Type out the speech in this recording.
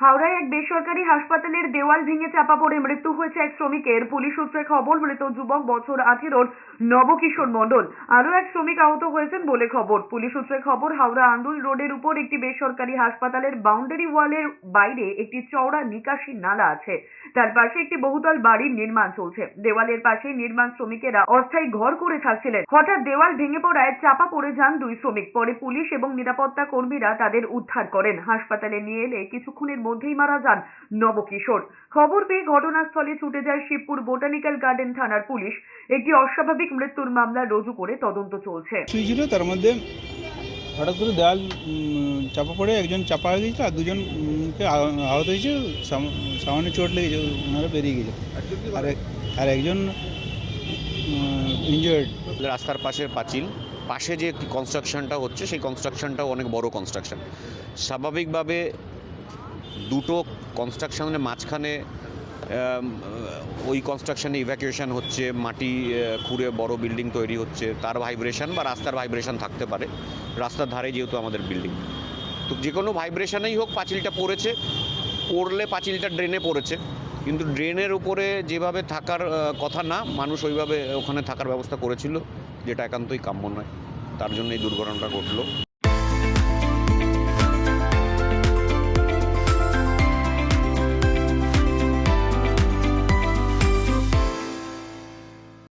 হাওড়ায় এক বেসরকারি হাসপাতালের দেওয়াল ভেঙে চাপা পড়ে মৃত্যু হয়েছে এক শ্রমিকের। পুলিশ সূত্রে খবর, মৃত যুবক বছর আঠেরোর নবকিশোর মণ্ডল। আরও এক শ্রমিক আহত হয়েছেন বলে খবর। পুলিশ সূত্রে খবর, হাওড়া আন্দুল রোডের উপর একটি বেসরকারি হাসপাতালের বাউন্ডারি ওয়ালের বাইরে একটি চওড়া নিকাশি নালা আছে। তার পাশে একটি বহুতল বাড়ির নির্মাণ চলছে। দেওয়ালের পাশে নির্মাণ শ্রমিকেরা অস্থায়ী ঘর করে থাকছিলেন হঠাৎ দেওয়াল ভেঙে পড়ায় চাপা পড়ে যান দুই শ্রমিক। পরে পুলিশ এবং নিরাপত্তা কর্মীরা তাদের উদ্ধার করেন। হাসপাতালে নিয়ে এলে কিছুক্ষণের মধ্যেই মারা যান নবকিশোর। খবর পেয়ে ঘটনাস্থলে ছুটে যায় শিবপুর বোটানিক্যাল গার্ডেন থানার পুলিশ। একটি অস্বাভাবিক মৃত্যুর মামলা রুজু করে তদন্ত চলছে। তার মধ্যে হঠাৎ করে দেওয়াল চাপা পড়ে একজন চাপা হয়ে গেছিল আর দুজন উম, কে আহত হয়েছে সাম- সামান্য চোট লেগেছে ওনারা বেরিয়ে গেছে। আর আর একজন ইনজয়ার্ড রাস্তার পাশের পাঁচিল পাশে যে কনস্ট্রাকশনটা হচ্ছে সেই কনস্ট্রাকশনটাও অনেক বড় কনস্ট্রাকশন স্বাভাবিকভাবে দুটো কনস্ট্রাকশনের মাঝখানে ওই কনস্ট্রাকশনে ইভ্যাকুয়েশন হচ্ছে, মাটি খুঁড়ে বড় বিল্ডিং তৈরি হচ্ছে, তার ভাইব্রেশন বা রাস্তার ভাইব্রেশন থাকতে পারে। রাস্তার ধারে যেহেতু আমাদের বিল্ডিং তো যে কোনো ভাইব্রেশনেই হোক, পাঁচিলটা পড়েছে, পড়লে পাঁচিলটা ড্রেনে পড়েছে। কিন্তু ড্রেনের উপরে যেভাবে থাকার কথা না, মানুষ ওইভাবে ওখানে থাকার ব্যবস্থা করেছিল, যেটা একান্তই কাম্য নয়। তার জন্য এই দুর্ঘটনাটা ঘটলো।